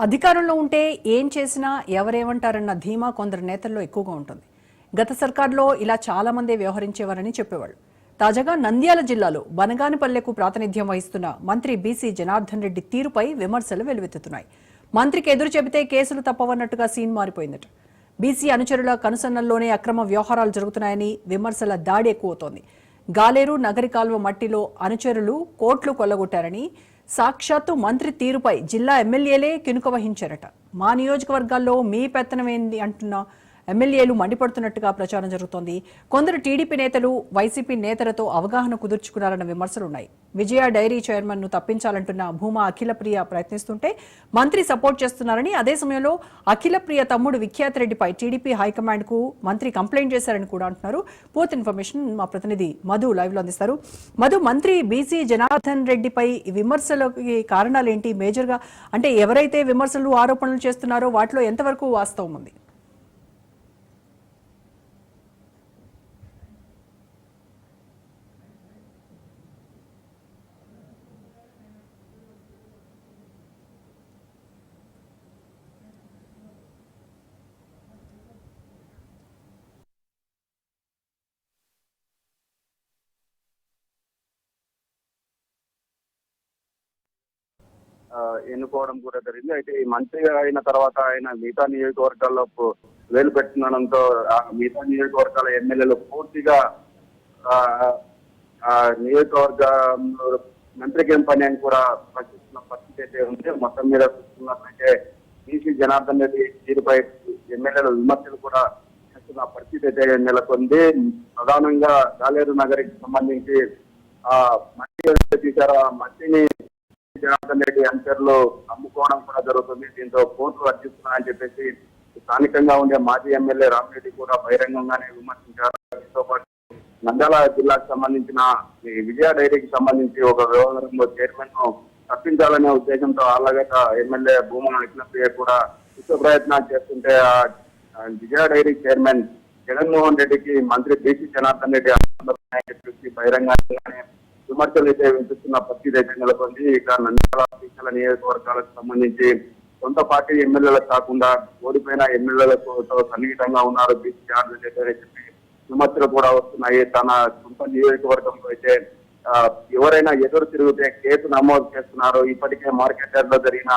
అధికారంలో ఉంటే ఏం చేసినా ఎవరేమంటారన్న ధీమా కొందరు నేతల్లో ఎక్కువగా ఉంటుంది. గత సర్కార్లో ఇలా చాలా మందే వ్యవహరించేవారని చెప్పేవాళ్ళు. తాజాగా నంద్యాల జిల్లాలో బనగానిపల్లెకు ప్రాతినిధ్యం వహిస్తున్న మంత్రి బీసీ జనార్దన్ రెడ్డి తీరుపై విమర్శలు వెలువెత్తుతున్నాయి. మంత్రికి ఎదురు చెబితే కేసులు తప్పవన్నట్టుగా సీన్ మారిపోయిందట. బీసీ అనుచరుల కనుసన్నల్లోనే అక్రమ వ్యవహారాలు జరుగుతున్నాయని విమర్శల దాడి ఎక్కువవుతోంది. గాలేరు నగరికాల్వ మట్టిలో అనుచరులు కోట్లు కొల్లగొట్టారని సాక్షాత్తు మంత్రి తీరుపై జిల్లా ఎమ్మెల్యేలే కినుక వహించారట. మా నియోజకవర్గాల్లో మీ పెత్తనమేంది అంటున్న ఎమ్మెల్యేలు మండిపడుతున్నట్టుగా ప్రచారం జరుగుతోంది. కొందరు టీడీపీ నేతలు వైసీపీ నేతలతో అవగాహన కుదుర్చుకున్నారన్న విమర్శలున్నాయి. విజయ డైరీ చైర్మన్ను తప్పించాలంటున్న భూమా అఖిలప్రియ ప్రయత్నిస్తుంటే మంత్రి సపోర్ట్ చేస్తున్నారని అదే సమయంలో అఖిలప్రియ తమ్ముడు విఖ్యాత్ రెడ్డిపై టీడీపీ హైకమాండ్కు మంత్రి కంప్లైంట్ చేశారని కూడా అంటున్నారు. పూర్తి ఇన్ఫర్మేషన్ మా ప్రతినిధి మధు లైవ్లో అందిస్తారు. మధు మంత్రి బీసీ జనార్దన్ రెడ్డిపై ఈ విమర్శలకి కారణాలు ఏంటి మేజర్గా అంటే ఎవరైతే విమర్శలు ఆరోపణలు చేస్తున్నారో వాటిలో ఎంతవరకు వాస్తవం ఉంది? ఎన్నుకోవడం కూడా జరిగింది. అయితే ఈ మంత్రి అయిన తర్వాత ఆయన మిగతా నియోజకవర్గాల్లో వేలు పెట్టడంతో ఆ మిగతా నియోజకవర్గాల ఎమ్మెల్యేలు పూర్తిగా ఆ, నియోజకవర్గంలో మంత్రికి ఏం పని అని కూడా ప్రశ్నిస్తున్న పరిస్థితి అయితే ఉంది. మొత్తం మీద చూస్తున్నట్లయితే బీసీ జనార్దన్ రెడ్డి తీరుపై ఎమ్మెల్యేల విమర్శలు కూడా చేస్తున్న పరిస్థితి అయితే నెలకొంది. ప్రధానంగా గాలేరు నగరికి సంబంధించి ఆ మట్టి తీశారు. ఆ మట్టిని జనార్దన్ రెడ్డి అంచర్లో అమ్ముకోవడం కూడా జరుగుతుంది. దీంతో కోర్టులు అర్జిస్తున్నాయని చెప్పేసి స్థానికంగా ఉండే మాజీ ఎమ్మెల్యే రామిరెడ్డి కూడా బహిరంగంగానే విమర్శించారు. దీంతో పాటు నంద్యాల జిల్లాకు సంబంధించిన ఈ విజయ డైరీకి సంబంధించి ఒక వ్యవహారంలో చైర్మన్ను తప్పించాలనే ఉద్దేశంతో ఆళ్ళగడ్డ ఎమ్మెల్యే భూములను విష్ణుప్రియ కూడా విశ్వ ప్రయత్నాలు చేస్తుంటే ఆ విజయ డైరీ చైర్మన్ జగన్మోహన్ రెడ్డికి మంత్రి బీసీ జనార్దన్ రెడ్డి చెప్పేసి బహిరంగంగానే విమర్శలు అయితే వినిపిస్తున్న పరిస్థితి అయితే నెలకొంది. ఇక నంద్యాల శ్రీశైల నియోజకవర్గాలకు సంబంధించి సొంత పార్టీ ఎమ్మెల్యేలకు కాకుండా ఓడిపోయిన ఎమ్మెల్యేలతో సన్నిహితంగా ఉన్నారు బీసీ జనార్దన్ అని చెప్పి విమర్శలు కూడా వస్తున్నాయి. తన సొంత నియోజకవర్గంలో అయితే ఎవరైనా ఎదురు తిరిగితే కేసు నమోదు చేస్తున్నారు. ఇప్పటికే మార్కెట్లో జరిగిన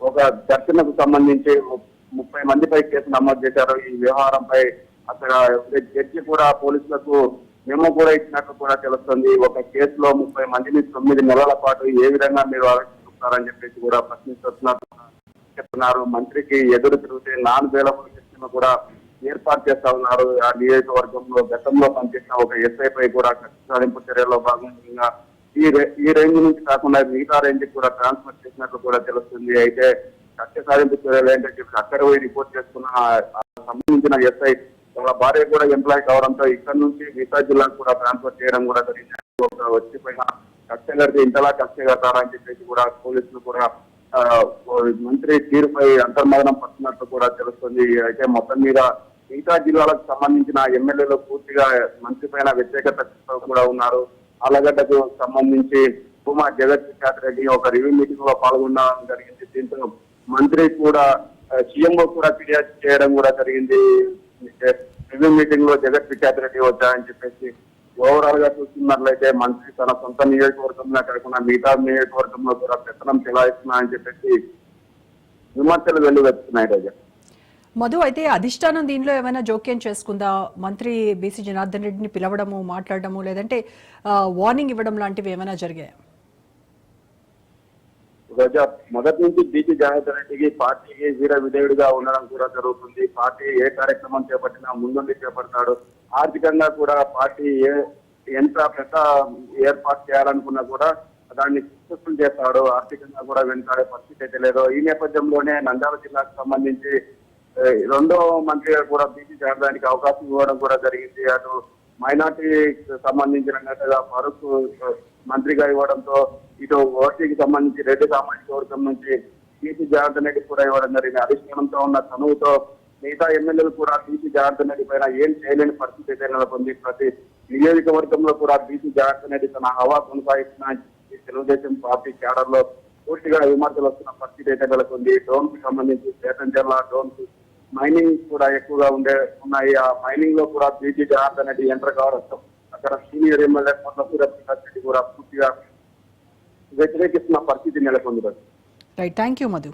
ఒక దర్శనకు సంబంధించి ము- ముప్పై మందిపై కేసు నమోదు చేశారు. ఈ వ్యవహారంపై అక్కడ జడ్జి కూడా పోలీసులకు మేము కూడా ఇచ్చినట్టు కూడా తెలుస్తుంది. ఒక కేసులో ముప్పై మందిని తొమ్మిది నెలల పాటు ఏ విధంగా మీరు ఆలోచిస్తున్నారని చెప్పేసి కూడా ప్రశ్నిస్తున్నారు. చెప్తున్నారు. మంత్రికి ఎదురు తిరిగితే నాలుగు వేల సిస్టమ్ కూడా ఏర్పాటు చేస్తా ఉన్నారు. ఆ నియోజకవర్గంలో గతంలో పనిచేసిన ఒక ఎస్ఐపై కూడా సాధింపు చర్యల్లో భాగంగా ఈ రే- ఈ రేంజ్ నుంచి కాకుండా మిగతా రేంజ్ కూడా ట్రాన్స్ఫర్ చేసినట్లు కూడా తెలుస్తుంది. అయితే కక్ష సాధింపు చర్యలు ఏంటంటే అక్కడ పోయి రిపోర్ట్ చేసుకున్న సంబంధించిన ఎస్ఐ వాళ్ళ భార్య కూడా ఎంప్లాయ్ కావడంతో ఇక్కడ నుంచి మిగతా జిల్లాకు కూడా ట్రాన్స్ఫర్ చేయడం కూడా జరిగింది. ఒక వచ్చిపోయిన కక్ష కడితే ఇంతలా కక్ష అని చెప్పేసి కూడా పోలీసులు కూడా మంత్రి తీరుపై అంతర్మదనం పడుతున్నట్టు కూడా తెలుస్తుంది. అయితే మొత్తం మీద మిగతా జిల్లాలకు సంబంధించిన ఎమ్మెల్యేలు పూర్తిగా మంత్రి పైన వ్యతిరేకత కూడా ఉన్నారు. ఆలగడ్డకు సంబంధించి భూమా జగత్ ప్రసాద్ రెడ్డి ఒక రివ్యూ మీటింగ్లో పాల్గొనడం జరిగింది. దీంతో మంత్రి కూడా సీఎంఓ కూడా ఫిర్యాదు చేయడం కూడా జరిగింది. రివ్యూ మీటింగ్లో జగత్ ప్రసాద్ రెడ్డి వచ్చారని చెప్పేసి ఓవరాల్గా చూస్తున్నట్లయితే మంత్రి తన సొంత నియోజకవర్గంలో కాకుండా మిగతా నియోజకవర్గంలో కూడా పెత్తనం చెలాయిస్తున్నారని చెప్పేసి విమర్శలు వెల్లువెత్తున్నాయి రోజా. మధు అయితే అధిష్టానం దీనిలో ఏమైనా జోక్యం చేసుకుందా? మంత్రి బీసీ జనార్దన్ రెడ్డిని పిలవడము మాట్లాడడము లేదంటే వార్నింగ్ ఇవ్వడం లాంటివి ఏమైనా జరిగాయా? రోజా మొదటి నుంచి బీసీ జనార్దన్ రెడ్డికి పార్టీకి వీర విధేయుడిగా ఉండడం కూడా జరుగుతుంది. పార్టీ ఏ కార్యక్రమం చేపట్టినా ముందుండి చేపడతాడు. ఆర్థికంగా కూడా పార్టీ ఏ ఎంత పెద్ద ఏర్పాటు చేయాలనుకున్నా కూడా దాన్ని సక్సెస్ఫుల్ చేస్తాడు. ఆర్థికంగా కూడా వెనుకాడే పరిస్థితి అయితే లేదు. ఈ నేపథ్యంలోనే నంద్యాల జిల్లాకు సంబంధించి రెండో మంత్రిగా కూడా బీసీ చేరడానికి అవకాశం ఇవ్వడం కూడా జరిగింది. అటు మైనార్టీ సంబంధించిన నేతగా ఫరూక్ మంత్రిగా ఇవ్వడంతో ఇటు ఓటీకి సంబంధించి రెడ్డి సామాజిక వర్గం నుంచి బీసీ జనార్దన్ రెడ్డి కూడా ఇవ్వడం జరిగింది. అధిష్టానంతో ఉన్న చనువుతో మిగతా ఎమ్మెల్యేలు కూడా బీసీ జనార్దన్ రెడ్డి పైన ఏం చేయలేని పరిస్థితి అయితే నెలకొంది. ప్రతి నియోజకవర్గంలో కూడా బీసీ జనార్దన్ రెడ్డి తన హవా కొనసాగిస్తున్న తెలుగుదేశం పార్టీ క్యాడర్లో పూర్తిగా విమర్శలు వస్తున్న పరిస్థితి అయితే నెలకొంది. డ్రోన్కి సంబంధించి చేతంజర్ల డ్రోన్ మైనింగ్ కూడా ఎక్కువగా ఉండే ఉన్నాయి. ఆ మైనింగ్లో కూడా బీజీ జనార్దన్ రెడ్డి ఎంటర్ కావడంతో అక్కడ సీనియర్ ఎమ్మెల్యే కొండ సూర్యప్రకాష్ రెడ్డి కూడా పూర్తిగా వ్యతిరేకిస్తున్న పరిస్థితి నెలకొంది రైట్ థ్యాంక్ యూ మధు